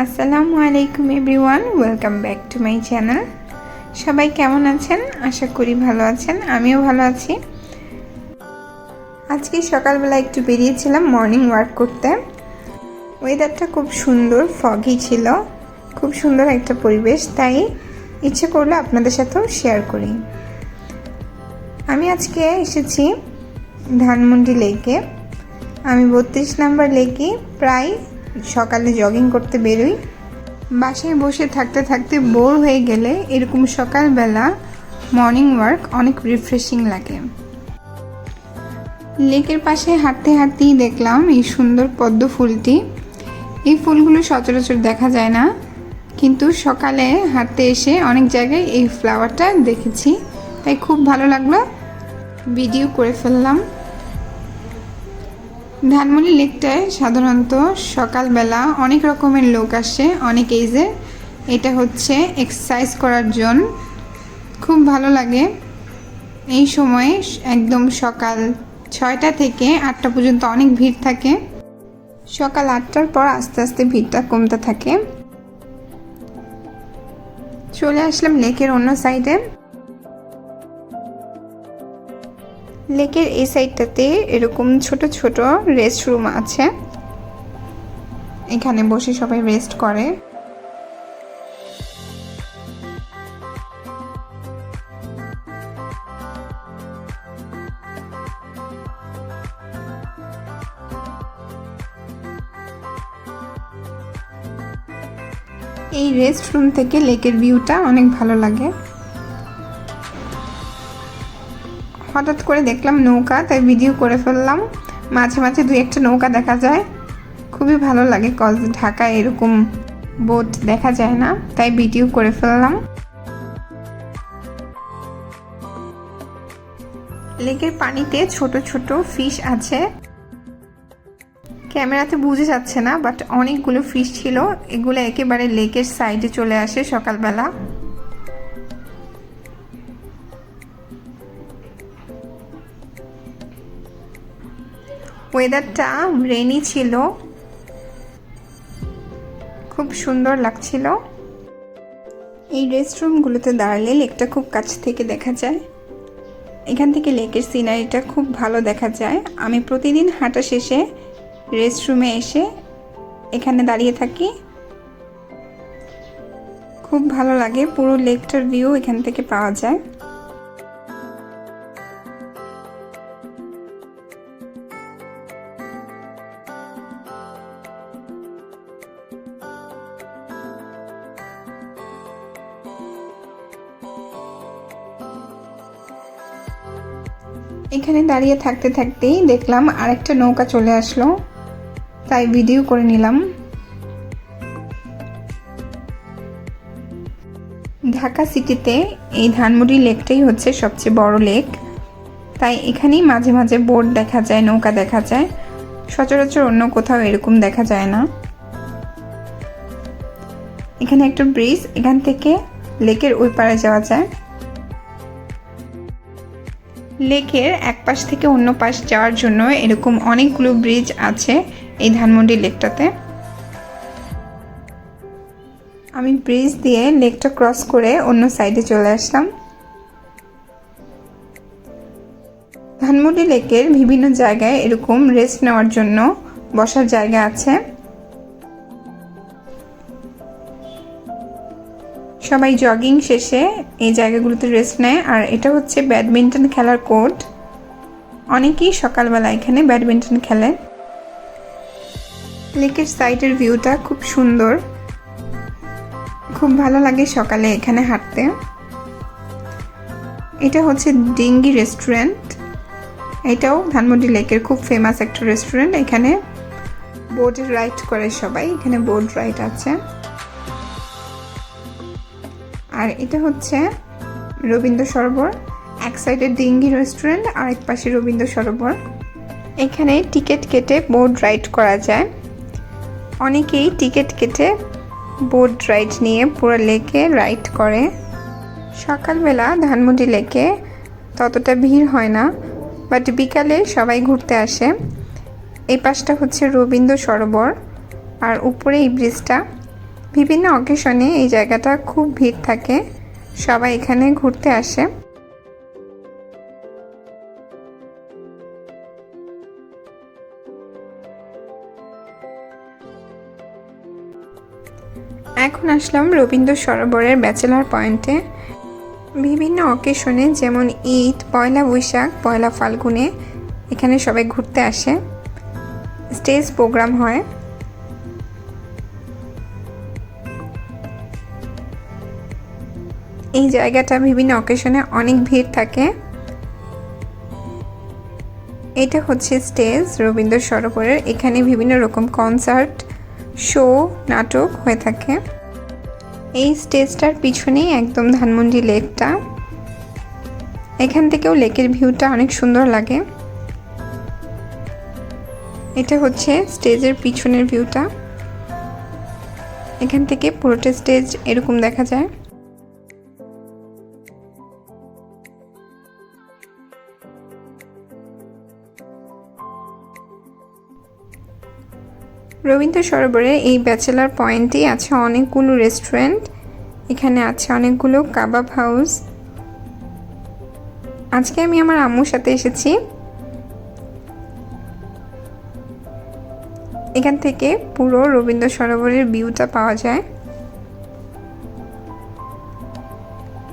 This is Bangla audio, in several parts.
আসসালামু আলাইকুম everyone, welcome back to my channel. সবাই কেমন আছেন? আশা করি ভালো আছেন, আমিও ভালো আছি। আজকে সকালবেলা একটু বেরিয়েছিলাম মর্নিং ওয়াক করতে। ওয়েদারটা খুব সুন্দর ফগি ছিল, খুব সুন্দর একটা পরিবেশ, তাই ইচ্ছে করল আপনাদের সাথেও শেয়ার করি। আমি আজকে এসেছি ধানমন্ডি লেকে। আমি বত্রিশ নাম্বার লেকে, প্রায় সকালে জগিং করতে বেরোই। বাসায় বসে থাকতে থাকতে বোর হয়ে গেলে এরকম সকালবেলা মর্নিং ওয়ার্ক অনেক রিফ্রেশিং লাগে। লেকের পাশে হাঁটতে হাঁটতেই দেখলাম এই সুন্দর পদ্ম ফুলটি। এই ফুলগুলো সচরাচর দেখা যায় না, কিন্তু সকালে হাঁটতে এসে অনেক জায়গায় এই ফ্লাওয়ারটা দেখেছি। তাই খুব ভালো লাগল। ভিডিও করে ফেললাম। ধানমন্ডি লেকটায় সাধারণত সকালবেলা অনেক রকমের লোক আসে, অনেক এইজে এটা হচ্ছে এক্সারসাইজ করার জন্য খুব ভালো লাগে। এই সময়ে একদম সকাল ছয়টা থেকে আটটা পর্যন্ত অনেক ভিড় থাকে। সকাল আটটার পর আস্তে আস্তে ভিড়টা কমতে থাকে। চলে আসলাম লেকের অন্য সাইডে লেকের এই সাইডটাতে এরকম ছোট ছোট রেস্ট রুম আছে। এখানে বসে সবাই রেস্ট করে। এই রেস্ট রুম থেকে লেকের ভিউটা অনেক ভালো লাগে। হঠাৎ করে দেখলাম নৌকা, তাই ভিডিও করে ফেললাম। মাঝে মাঝে দুই একটা নৌকা দেখা যায়। খুবই ভালো লাগে কজ ঢাকায় এরকম বোট দেখা যায় না, তাই ভিডিও করে ফেললাম। লেকের পানিতে ছোট ছোট ফিশ আছে। ক্যামেরাতে বুঝে যাচ্ছে না বাট অনেকগুলো ফিশ ছিল। এগুলো একেবারে লেকের সাইডে চলে আসে সকালবেলা। ওয়েদারটা রেনি ছিল। খুব সুন্দর লাগছিল। এই রেস্টরুমগুলোতে দাঁড়ালে লেকটা খুব কাছ থেকে দেখা যায়। এখান থেকে লেকের সিনারিটা খুব ভালো দেখা যায়। আমি প্রতিদিন হাঁটা শেষে রেস্টরুমে এসে এখানে দাঁড়িয়ে থাকি। খুব ভালো লাগে, পুরো লেকটার ভিউ এখান থেকে পাওয়া যায়। এখানে দাঁড়িয়ে থাকতে থাকতেই দেখলাম আরেকটা নৌকা চলে আসলো। তাই ভিডিও করে নিলাম। ঢাকা সিটিতে এই ধানমুড়ি লেকটাই হচ্ছে সবচেয়ে বড় লেক। তাই এখানেই মাঝে মাঝে বোট দেখা যায়, নৌকা দেখা যায়। সচরাচর অন্য কোথাও এরকম দেখা যায় না। এখানে একটা ব্রিজ, এখান থেকে লেকের ওই পারে যাওয়া যায়। লেকের এক পাশ থেকে অন্য পাশ যাওয়ার জন্য এরকম অনেকগুলো ব্রিজ আছে এই ধানমন্ডি লেকটাতে। আমি ব্রিজ দিয়ে লেকটা ক্রস করে অন্য সাইডে চলে আসলাম। ধানমন্ডি লেকের বিভিন্ন জায়গায় এরকম রেস্ট নেওয়ার জন্য বসার জায়গা আছে। সবাই জগিং শেষে এই জায়গাগুলোতে রেস্ট নেয়। আর এটা হচ্ছে ব্যাডমিন্টন খেলার কোর্ট অনেকেই সকালবেলা এখানে ব্যাডমিন্টন খেলে লেকের সাইডের ভিউটা খুব সুন্দর। খুব ভালো লাগে সকালে এখানে হাঁটতে। এটা হচ্ছে ডিঙ্গি রেস্টুরেন্ট এটাও ধানমন্ডি লেকের খুব ফেমাস একটা রেস্টুরেন্ট এখানে বোট রাইড করে সবাই। এখানে বোট রাইড আছে। আর এটা হচ্ছে রবীন্দ্র সরোবর। এক সাইডে ডিঙ্গি রেস্টুরেন্ট আর এক পাশে রবীন্দ্র সরোবর। এখানে টিকিট কেটে বোট রাইড করা যায়। অনেকেই টিকিট কেটে বোট রাইড নিয়ে পুরো লেকে রাইড করে। সকালবেলা ধানমন্ডি লেকে ততটা ভিড় হয় না, বাট বিকালে সবাই ঘুরতে আসে। এই পাশটা হচ্ছে রবীন্দ্র সরোবর, আর উপরে এই ব্রিজটা বিভিন্ন অকেশনে এই জায়গাটা খুব ভিড় থাকে। সবাই এখানে ঘুরতে আসে। এখন আসলাম রবীন্দ্র সরোবরের ব্যাচেলার পয়েন্টে। বিভিন্ন অকেশনে যেমন ঈদ, পয়লা বৈশাখ, পয়লা ফাল্গুনে এখানে সবাই ঘুরতে আসে। স্টেজ প্রোগ্রাম হয়। এই জায়গাটা বিভিন্ন অকেশনে অনেক ভিড় থাকে। এটা হচ্ছে স্টেজ রবীন্দ্র সরোবরের। এখানে বিভিন্ন রকম কনসার্ট শো নাটক হয়ে থাকে। এই স্টেজটার পিছনেই একদম ধানমন্ডি লেকটা এখান থেকেও লেকের ভিউটা অনেক সুন্দর লাগে। এটা হচ্ছে স্টেজের পিছনের ভিউটা এখান থেকে পুরোটা স্টেজ এরকম দেখা যায়। রবীন্দ্র সরোবরে এই ব্যাচেলার পয়েন্টেই আছে অনেকগুলো রেস্টুরেন্ট। এখানে আছে অনেকগুলো কাবাব হাউস। আজকে আমি আমার আম্মুর সাথে এসেছি। এখান থেকে পুরো রবীন্দ্র সরোবরের ভিউটা পাওয়া যায়।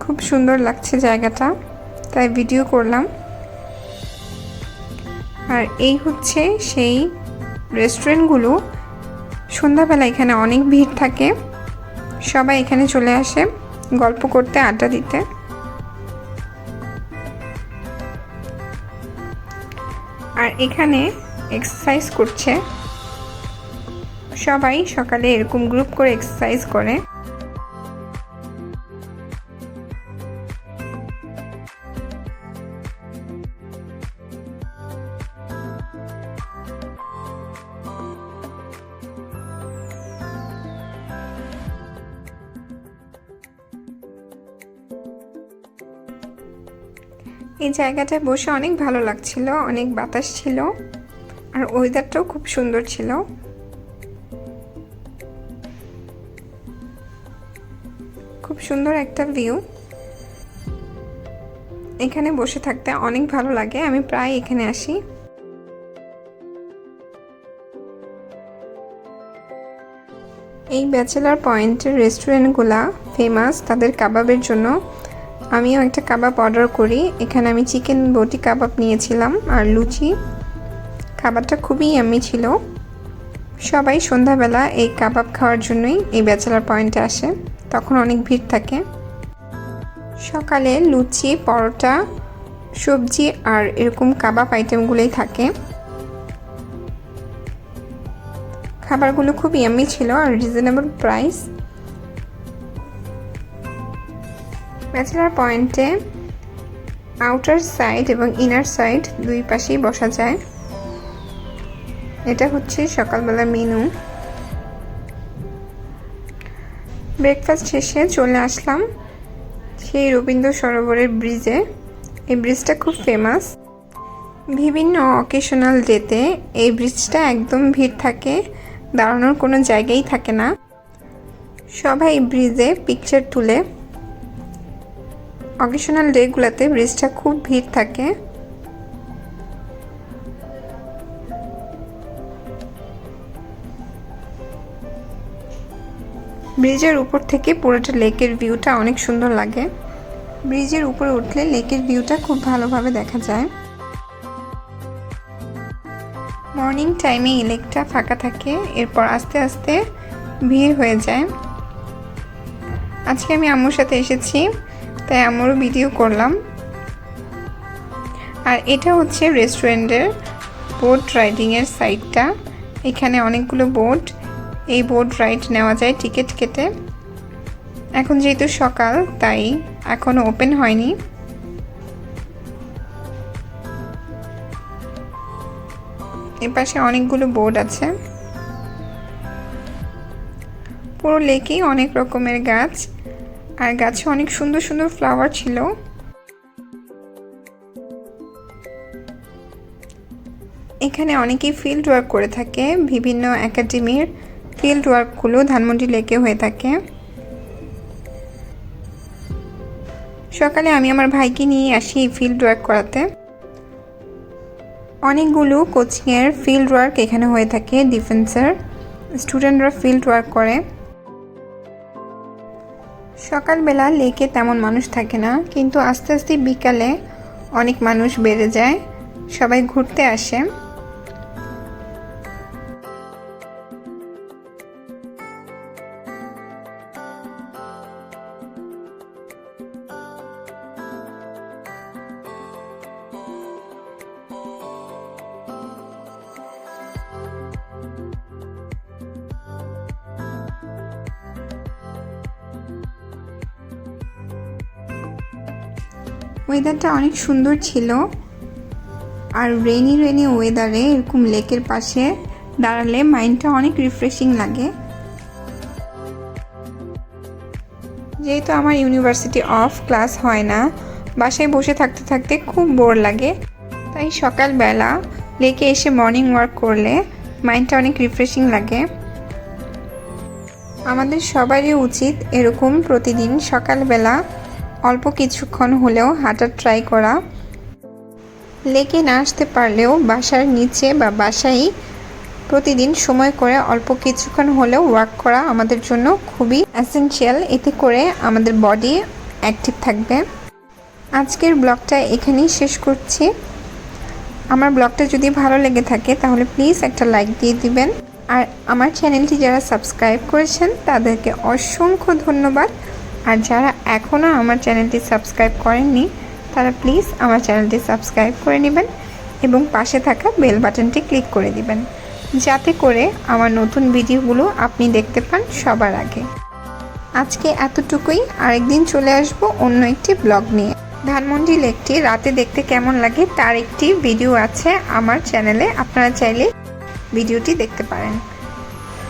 খুব সুন্দর লাগছে জায়গাটা, তাই ভিডিও করলাম। আর এই হচ্ছে সেই রেস্টুরেন্টগুলো। সন্ধ্যাবেলা এখানে অনেক ভিড় থাকে। সবাই এখানে চলে আসে গল্প করতে, আড্ডা দিতে। আর এখানে এক্সারসাইজ করছে। সবাই সকালে এরকম গ্রুপ করে এক্সারসাইজ করে। এই জায়গাটায় বসে অনেক ভালো লাগছিল, অনেক বাতাস ছিল, আর ওয়েদারটাও খুব সুন্দর ছিল। খুব সুন্দর একটা ভিউ এখানে বসে থাকতে অনেক ভালো লাগে, আমি প্রায় এখানে আসি। এই ব্যাচেলার পয়েন্টের রেস্টুরেন্টগুলা ফেমাস তাদের কাবাবের জন্য। আমিও একটা কাবাব অর্ডার করি। এখানে আমি চিকেন বটি কাবাব নিয়েছিলাম আর লুচি। খাবারটা খুবই আমি ছিল। সবাই সন্ধ্যাবেলা এই কাবাব খাওয়ার জন্যই এই ব্যাচেলার পয়েন্টে আসে। তখন অনেক ভিড় থাকে। সকালে লুচি, পরোটা, সবজি আর এরকম কাবাব আইটেমগুলোই থাকে। খাবারগুলো খুব ইয়ামি ছিল আর রিজনেবল প্রাইস ব্যাচেলার পয়েন্টে আউটার সাইড এবং ইনার সাইড দুই পাশেই বসা যায়। এটা হচ্ছে সকালবেলা মেনু। ব্রেকফাস্ট শেষে চলে আসলাম সেই রবীন্দ্র সরোবরের ব্রিজে। এই ব্রিজটা খুব ফেমাস বিভিন্ন অকেশনাল ডেতে এই ব্রিজটা একদম ভিড় থাকে, দাঁড়ানোর কোনো জায়গাই থাকে না। সবাই ব্রিজে পিকচার তুলে। অকেশনাল ডেগুলোতে ব্রিজটা খুব ভিড় থাকে। ব্রিজের উপর থেকে পুরোটা লেকের ভিউটা অনেক সুন্দর লাগে। ব্রিজের উপরে উঠলে লেকের ভিউটা খুব ভালোভাবে দেখা যায়। মর্নিং টাইমে এই লেকটা ফাঁকা থাকে, এরপর আস্তে আস্তে ভিড় হয়ে যায়। আজকে আমি আম্মুর সাথে এসেছি। তাই আমারও ভিডিও করলাম। আর এটা হচ্ছে রেস্টুরেন্টের বোট রাইডিংয়ের সাইডটা এখানে অনেকগুলো বোট। এই বোট রাইড নেওয়া যায় টিকিট কেটে। এখন যেহেতু সকাল, তাই এখনও ওপেন হয়নি। এপাশে অনেকগুলো বোর্ড আছে। পুরো লেকেই অনেক রকমের গাছ। আর গাছে অনেক সুন্দর সুন্দর ফ্লাওয়ার ছিল। এখানে অনেকেই ফিল্ড ওয়ার্ক করে থাকে। বিভিন্ন একাডেমির ফিল্ড ওয়ার্কগুলো ধানমন্ডি লেকে হয়ে থাকে। সকালে আমি আমার ভাইকে নিয়ে আসি এই ফিল্ড ওয়ার্ক করাতে। অনেকগুলো কোচিংয়ের ফিল্ড ওয়ার্ক এখানে হয়ে থাকে। ডিফেন্সের স্টুডেন্টরা ফিল্ড ওয়ার্ক করে। সকালবেলা লেকে তেমন মানুষ থাকে না, কিন্তু আস্তে আস্তে বিকালে অনেক মানুষ বেড়ে যায়, সবাই ঘুরতে আসে। ওয়েদারটা অনেক সুন্দর ছিল। আর রেনি রেনি ওয়েদারে এরকম লেকের পাশে দাঁড়ালে মাইন্ডটা অনেক রিফ্রেশিং লাগে। যেহেতু আমার ইউনিভার্সিটি অফ ক্লাস হয় না, বাসায় বসে থাকতে থাকতে খুব বোর লাগে। তাই সকালবেলা লেকে এসে মর্নিং ওয়ার্ক করলে মাইন্ডটা অনেক রিফ্রেশিং লাগে। আমাদের সবারই উচিত এরকম প্রতিদিন সকালবেলা অল্প কিছুক্ষণ হলেও হাঁটার ট্রাই করা। লেকে না আসতে পারলেও বাসার নিচে বা বাসায় প্রতিদিন সময় করে অল্প কিছুক্ষণ হলেও ওয়ার্ক করা আমাদের জন্য খুবই অ্যাসেনশিয়াল এতে করে আমাদের বডি অ্যাক্টিভ থাকবে। আজকের ব্লগটা এখানেই শেষ করছি। আমার ব্লগটা যদি ভালো লেগে থাকে তাহলে প্লিজ একটা লাইক দিয়ে দিবেন। আর আমার চ্যানেলটি যারা সাবস্ক্রাইব করেছেন তাদেরকে অসংখ্য ধন্যবাদ। আর যারা এখনও আমার চ্যানেলটি সাবস্ক্রাইব করেননি, তারা প্লিজ আমার চ্যানেলটি সাবস্ক্রাইব করে নেবেন এবং পাশে থাকা বেল বাটনটি ক্লিক করে দিবেন, যাতে করে আমার নতুন ভিডিওগুলো আপনি দেখতে পান সবার আগে। আজকে এতটুকুই, আরেকদিন চলে আসব অন্য একটি ব্লগ নিয়ে। ধানমন্ডি লেকটি রাতে দেখতে কেমন লাগে তার একটি ভিডিও আছে আমার চ্যানেলে, আপনারা চাইলে ভিডিওটি দেখতে পারেন।